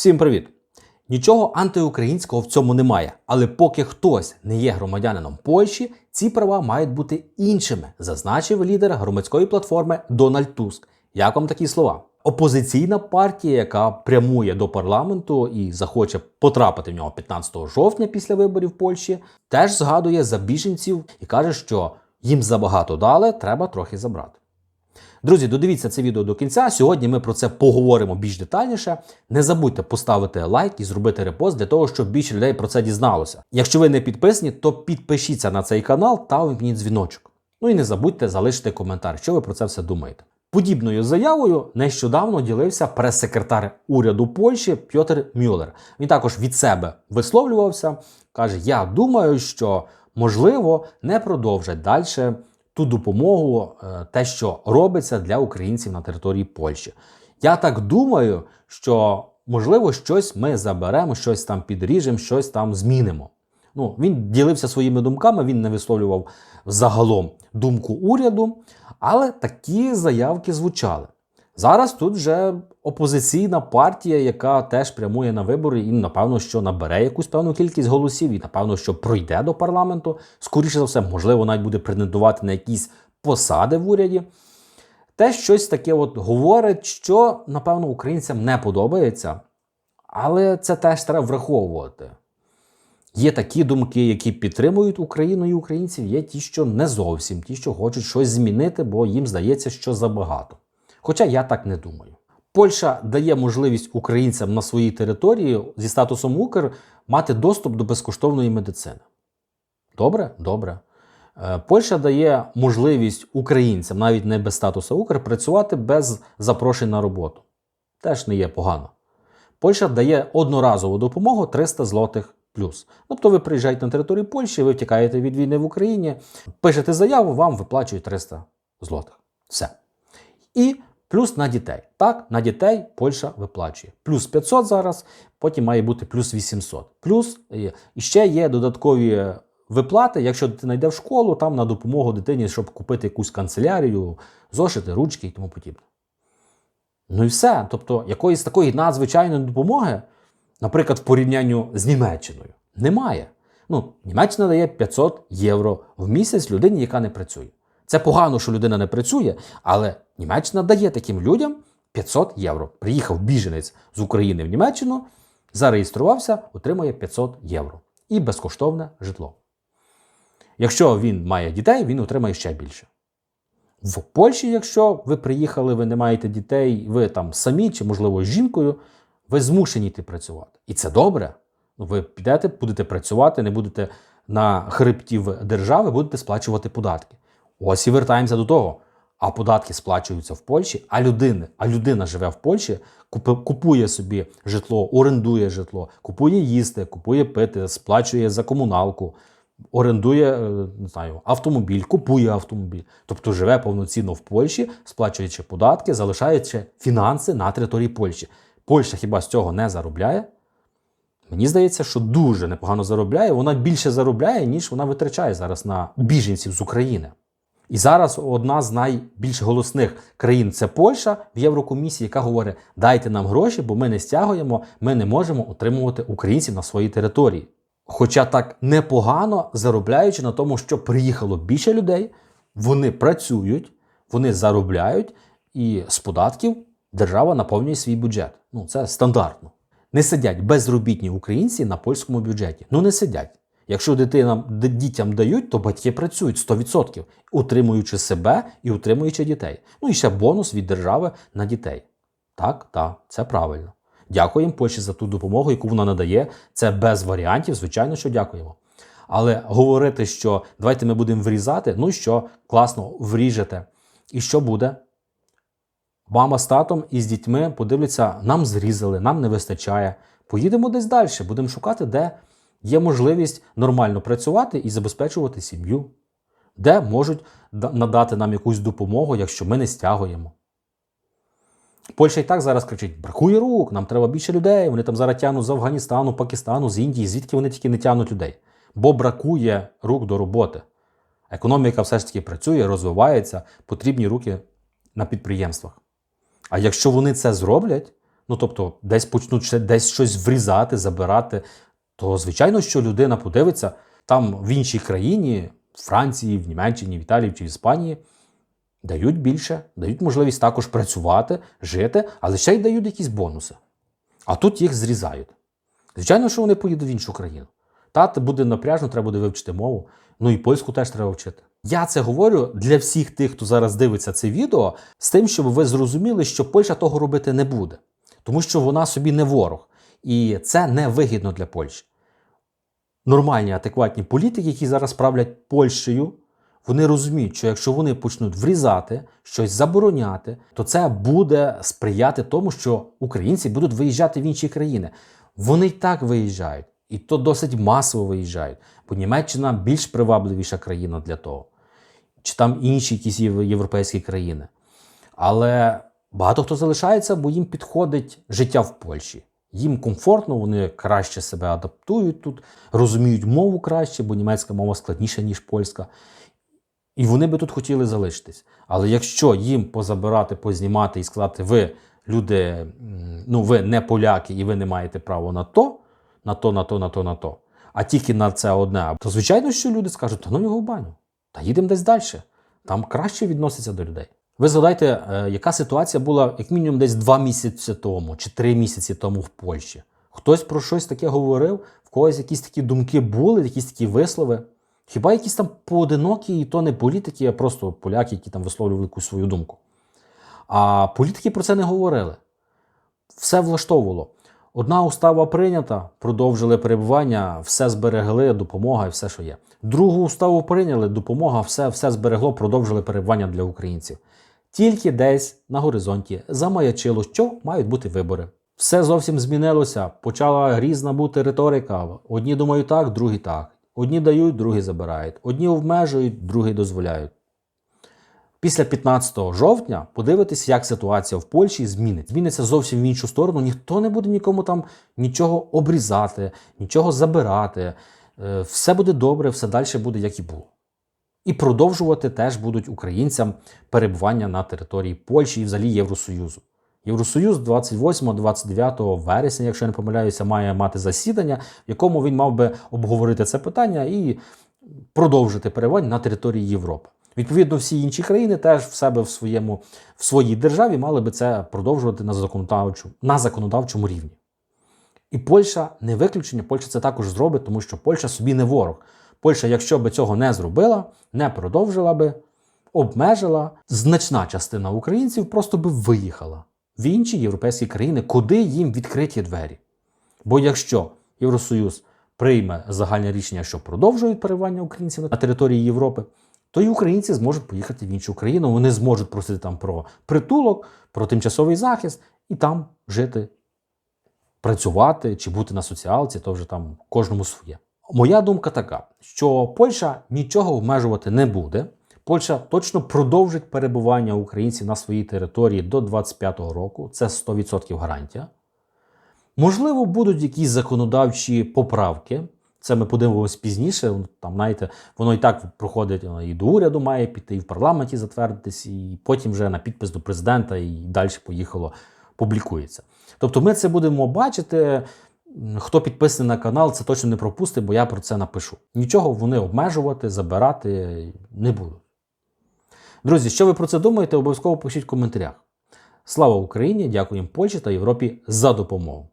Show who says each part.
Speaker 1: Всім привіт! Нічого антиукраїнського в цьому немає, але поки хтось не є громадянином Польщі, ці права мають бути іншими, зазначив лідер громадської платформи Дональд Туск. Як вам такі слова? Опозиційна партія, яка прямує до парламенту і захоче потрапити в нього 15 жовтня після виборів Польщі, теж згадує за біженців і каже, що їм забагато дали, треба трохи забрати. Друзі, додивіться це відео до кінця. Сьогодні ми про це поговоримо більш детальніше. Не забудьте поставити лайк і зробити репост для того, щоб більше людей про це дізналося. Якщо ви не підписані, то підпишіться на цей канал та увімкніть дзвіночок. Ну і не забудьте залишити коментар, що ви про це все думаєте. Подібною заявою нещодавно ділився прес-секретар уряду Польщі Пьотр Мюллер. Він також від себе висловлювався. каже: Я думаю, що можливо не продовжать далі ту допомогу, е, те, що робиться для українців на території Польщі. Я так думаю, що можливо щось ми заберемо, щось там підріжемо, щось там змінимо. Ну, він ділився своїми думками, він не висловлював загалом думку уряду, але такі заявки звучали. Зараз тут вже опозиційна партія, яка теж прямує на вибори, і напевно, що набере якусь певну кількість голосів, і напевно, що пройде до парламенту. Скоріше за все, можливо, навіть буде претендувати на якісь посади в уряді. Те щось таке от говорить, що, напевно, українцям не подобається, але це теж треба враховувати. Є такі думки, які підтримують Україну і українців, є ті, що не зовсім, ті, що хочуть щось змінити, бо їм здається, що забагато. Хоча я так не думаю. Польща дає можливість українцям на своїй території зі статусом Укр мати доступ до безкоштовної медицини. Добре? Добре. Е, Польща дає можливість українцям, навіть не без статусу Укр, працювати без запрошень на роботу. Теж не є погано. Польща дає одноразову допомогу 300 злотих плюс. Тобто ви приїжджаєте на територію Польщі, ви втікаєте від війни в Україні, пишете заяву, вам виплачують 300 злотих. Все. І плюс на дітей. Так, на дітей Польща виплачує. Плюс 500 зараз, потім має бути плюс 800. Плюс е, і ще є додаткові виплати, якщо дитина йде в школу, там на допомогу дитині, щоб купити якусь канцелярію, зошити, ручки і тому подібне. Ну і все. Тобто, якоїсь такої надзвичайної допомоги, наприклад, в порівнянні з Німеччиною, немає. Ну, Німеччина дає 500 євро в місяць людині, яка не працює. Це погано, що людина не працює, але Німеччина дає таким людям 500 євро. Приїхав біженець з України в Німеччину, зареєструвався, отримує 500 євро. І безкоштовне житло. Якщо він має дітей, він отримає ще більше. В Польщі, якщо ви приїхали, ви не маєте дітей, ви там самі чи, можливо, з жінкою, ви змушені йти працювати. І це добре. Ну, Ви підете, будете працювати, не будете на хребтів держави, будете сплачувати податки. Ось і вертаємося до того. А податки сплачуються в Польщі, а людина, а людина живе в Польщі, купує собі житло, орендує житло, купує їсти, купує пити, сплачує за комуналку, орендує е, не знаю, автомобіль, купує автомобіль. Тобто живе повноцінно в Польщі, сплачуючи податки, залишаючи фінанси на території Польщі. Польща хіба з цього не заробляє? Мені здається, що дуже непогано заробляє. Вона більше заробляє, ніж вона витрачає зараз на біженців з України. І зараз одна з найбільш голосних країн це Польща в Єврокомісії, яка говорить: дайте нам гроші, бо ми не стягуємо, ми не можемо утримувати українців на своїй території. Хоча так непогано заробляючи на тому, що приїхало більше людей, вони працюють, вони заробляють, і з податків держава наповнює свій бюджет. Ну це стандартно. Не сидять безробітні українці на польському бюджеті. Ну не сидять. Якщо дитинам дітям дають, то батьки працюють 100%, утримуючи себе і утримуючи дітей. Ну і ще бонус від держави на дітей. Так, так, це правильно. Дякуємо Польщі за ту допомогу, яку вона надає. Це без варіантів, звичайно, що дякуємо. Але говорити, що давайте ми будемо врізати, ну що, класно, вріжете. І що буде? Мама з татом і з дітьми подивляться, нам зрізали, нам не вистачає. Поїдемо десь далі, будемо шукати, де є можливість нормально працювати і забезпечувати сім'ю, де можуть надати нам якусь допомогу, якщо ми не стягуємо. Польща і так зараз кричить: бракує рук, нам треба більше людей. Вони там зараз тягнуть з Афганістану, Пакистану, з Індії, звідки вони тільки не тягнуть людей. Бо бракує рук до роботи. Економіка все ж таки працює, розвивається, потрібні руки на підприємствах. А якщо вони це зроблять, ну тобто десь почнуть десь щось врізати, забирати, то звичайно, що людина подивиться там в іншій країні, в Франції, в Німеччині, в Італії чи в Іспанії, дають більше, дають можливість також працювати, жити, але ще й дають якісь бонуси. А тут їх зрізають. Звичайно, що вони поїдуть в іншу країну. Та буде напряжно, треба буде вивчити мову. Ну і польську теж треба вчити. Я це говорю для всіх тих, хто зараз дивиться це відео, з тим, щоб ви зрозуміли, що Польща того робити не буде, тому що вона собі не ворог, і це не вигідно для Польщі. Нормальні, адекватні політики, які зараз правлять Польщею, вони розуміють, що якщо вони почнуть врізати, щось забороняти, то це буде сприяти тому, що українці будуть виїжджати в інші країни. Вони й так виїжджають, і то досить масово виїжджають, бо Німеччина більш привабливіша країна для того, чи там інші якісь європейські країни. Але багато хто залишається, бо їм підходить життя в Польщі. Їм комфортно, вони краще себе адаптують тут, розуміють мову краще, бо німецька мова складніша, ніж польська. І вони би тут хотіли залишитись. Але якщо їм позабирати, познімати і сказати, ви люди, ну ви не поляки і ви не маєте права на то, на то, на то, на то, на то, а тільки на це одне, то звичайно, що люди скажуть, та ну його в баню, та їдемо десь далі. Там краще відносяться до людей. Ви згадайте, е, яка ситуація була як мінімум десь два місяці тому чи три місяці тому в Польщі. Хтось про щось таке говорив, в когось якісь такі думки були, якісь такі вислови. Хіба якісь там поодинокі, і то не політики, а просто поляки, які там висловлювали якусь свою думку. А політики про це не говорили. Все влаштовувало. Одна устава прийнята, продовжили перебування, все зберегли, допомога і все, що є. Другу уставу прийняли, допомога, все, все зберегло, продовжили перебування для українців. Тільки десь на горизонті замаячило, що мають бути вибори. Все зовсім змінилося. Почала різна бути риторика. Одні думають так, другі так. Одні дають, другі забирають. Одні обмежують, другі дозволяють. Після 15 жовтня подивитись, як ситуація в Польщі зміниться. Зміниться зовсім в іншу сторону. Ніхто не буде нікому там нічого обрізати, нічого забирати. Е, Все буде добре, все далі буде, як і було. І продовжувати теж будуть українцям перебування на території Польщі і взагалі Євросоюзу. Євросоюз 28-29 вересня, якщо я не помиляюся, має мати засідання, в якому він мав би обговорити це питання і продовжити перебування на території Європи. Відповідно, всі інші країни теж в себе в своєму в своїй державі мали би це продовжувати на законодавчому, на законодавчому рівні. І Польща не виключення, Польща це також зробить, тому що Польща собі не ворог. Польща, якщо би цього не зробила, не продовжила би, обмежила, значна частина українців просто би виїхала в інші європейські країни, куди їм відкриті двері. Бо якщо Євросоюз прийме загальне рішення, що продовжують перебування українців на території Європи, то і українці зможуть поїхати в іншу країну. Вони зможуть просити там про притулок, про тимчасовий захист і там жити, працювати чи бути на соціалці, то вже там кожному своє. Моя думка така, що Польща нічого обмежувати не буде. Польща точно продовжить перебування українців на своїй території до 25-го року. Це 100% гарантія. Можливо, будуть якісь законодавчі поправки. Це ми подивимося пізніше. Там, знаєте, воно і так проходить і до уряду має піти, і в парламенті затвердитись, і потім вже на підпис до президента і далі поїхало, публікується. Тобто ми це будемо бачити. Хто підписаний на канал, це точно не пропустить, бо я про це напишу. Нічого вони обмежувати, забирати не будуть. Друзі, що ви про це думаєте, обов'язково пишіть в коментарях. Слава Україні! Дякуємо Польщі та Європі за допомогу.